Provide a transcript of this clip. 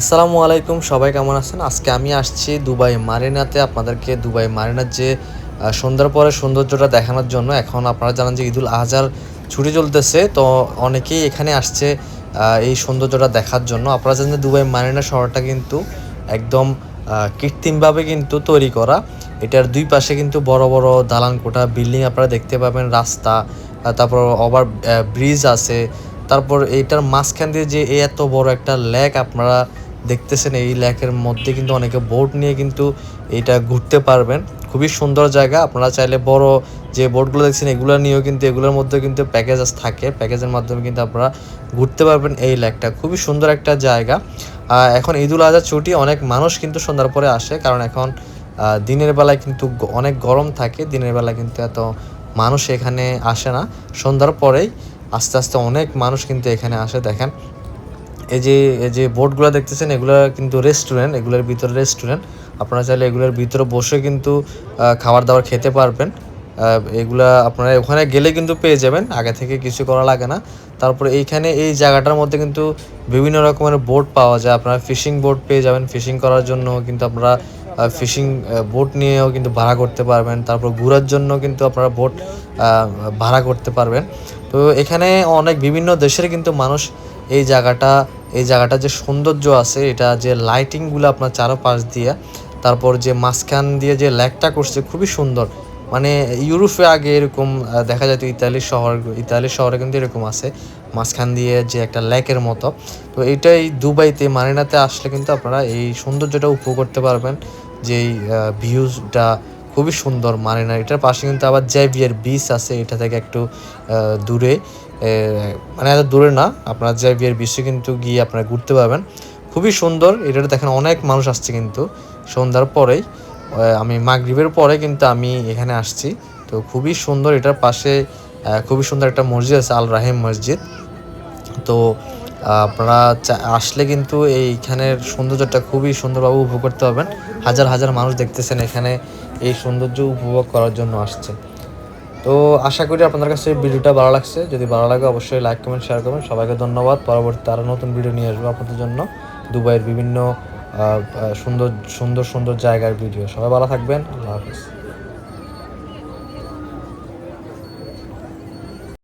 আসসালামু আলাইকুম, সবাই কেমন আছেন? আজকে আমি আসছি দুবাই মারিনাতে আপনাদেরকে। দুবাই মারিনার যে সন্ধ্যার পরে সৌন্দর্যটা দেখানোর জন্য। এখন আপনারা জানেন যে ঈদুল আজহার ছুটি চলতেছে, তো অনেকেই এখানে আসছে এই সৌন্দর্যটা দেখার জন্য। আপনারা জানেন দুবাই মারিনা শহরটা কিন্তু একদম কৃত্রিমভাবে কিন্তু তৈরি করা। এটার দুই পাশে কিন্তু বড় বড় দালান কোঠা, বিল্ডিং আপনারা দেখতে পাবেন, রাস্তা তারপর ওভার ব্রিজ আছে। তারপর এইটার মাঝখান দিয়ে যে এত বড় একটা লেক আপনারা দেখতেছেন এই লেকের মধ্যে কিন্তু অনেকে বোট নিয়ে কিন্তু এটা ঘুরতে পারবেন। খুবই সুন্দর জায়গা, আপনারা চাইলে বড় যে বোটগুলো দেখছেন, এগুলো নিয়েও কিন্তু এগুলোর মধ্যে কিন্তু প্যাকেজ থাকে। প্যাকেজের মাধ্যমে কিন্তু আপনারা ঘুরতে পারবেন এই লেকটা খুবই সুন্দর একটা জায়গা। এখন ঈদুল আজহার ছুটি, অনেক মানুষ কিন্তু সন্ধ্যার পরে আসে, কারণ এখন দিনের বেলায় কিন্তু অনেক গরম থাকে, দিনের বেলায় কিন্তু এত মানুষ এখানে আসে না। সন্ধ্যার পরেই আস্তে আস্তে অনেক মানুষ কিন্তু এখানে আসে, দেখেন। এই যে এই যে বোটগুলো দেখতেছেন, এগুলো কিন্তু রেস্টুরেন্ট এগুলোর ভিতরে রেস্টুরেন্ট আপনারা চাইলে এগুলোর ভিতরে বসে কিন্তু খাবার দাবার খেতে পারবেন। এগুলা আপনারা ওখানে গেলে কিন্তু পেয়ে যাবেন, আগে থেকে কিছু করা লাগে না। তারপরে এইখানে এই জায়গাটার মধ্যে কিন্তু বিভিন্ন রকমের বোট পাওয়া যায়। আপনারা ফিশিং বোট পেয়ে যাবেন ফিশিং করার জন্য কিন্তু আপনারা ফিশিং বোট নিয়েও কিন্তু ভাড়া করতে পারবেন। তারপর ঘোরার জন্য কিন্তু আপনারা বোট ভাড়া করতে পারবেন। তো এখানে অনেক বিভিন্ন দেশের কিন্তু মানুষ এই জায়গাটা এই জায়গাটা যে সৌন্দর্য আছে, এটা যে লাইটিংগুলো আপনার চারপাশ দিয়ে, তারপর যে মাঝখান দিয়ে যে ল্যাকটা করছে, খুবই সুন্দর। মানে ইউরোপে আগে এরকম দেখা যেত ইতালির শহর, ইতালি শহরে কিন্তু এরকম আছে, মাঝখান দিয়ে যে একটা ল্যাকের মতো। তো এইটাই দুবাইতে, মারিনাতে আসলে কিন্তু আপনারা এই সৌন্দর্যটা উপভোগ করতে পারবেন, যে ভিউজটা খুবই সুন্দর মানে না, এটার পাশে কিন্তু আবার জ্যাভিয়ার বিচ আছে, এটা থেকে একটু দূরে মানে এত দূরে না, আপনার জ্যাভিয়ার বিচে কিন্তু গিয়ে আপনারা ঘুরতে পারবেন। খুবই সুন্দর এটা দেখেন অনেক মানুষ আসছে কিন্তু, সন্ধ্যার পরেই আমি মাগরিবের পরে কিন্তু আমি এখানে আসছি, তো খুবই সুন্দর, এটার পাশে খুবই সুন্দর একটা মসজিদ আছে আল রাহিম মসজিদ, তো আপনারা আসলে কিন্তু এইখানের সৌন্দর্যটা খুবই সুন্দরভাবে উপভোগ করতে পারবেন। হাজার হাজার মানুষ দেখতেছেন এখানে এই সৌন্দর্য উপভোগ করার জন্য আসছে। তো আশা করি আপনাদের কাছে ভিডিওটা ভালো লাগছে। যদি ভালো লাগে অবশ্যই লাইক কমেন্ট শেয়ার করবেন। সবাইকে ধন্যবাদ। পরবর্তী আরও নতুন ভিডিও নিয়ে আসব আপনাদের জন্য। দুবাইয়ের বিভিন্ন সুন্দর সুন্দর সুন্দর জায়গার ভিডিও। সবাই ভালো থাকবেন। আল্লাহ হাফিজ।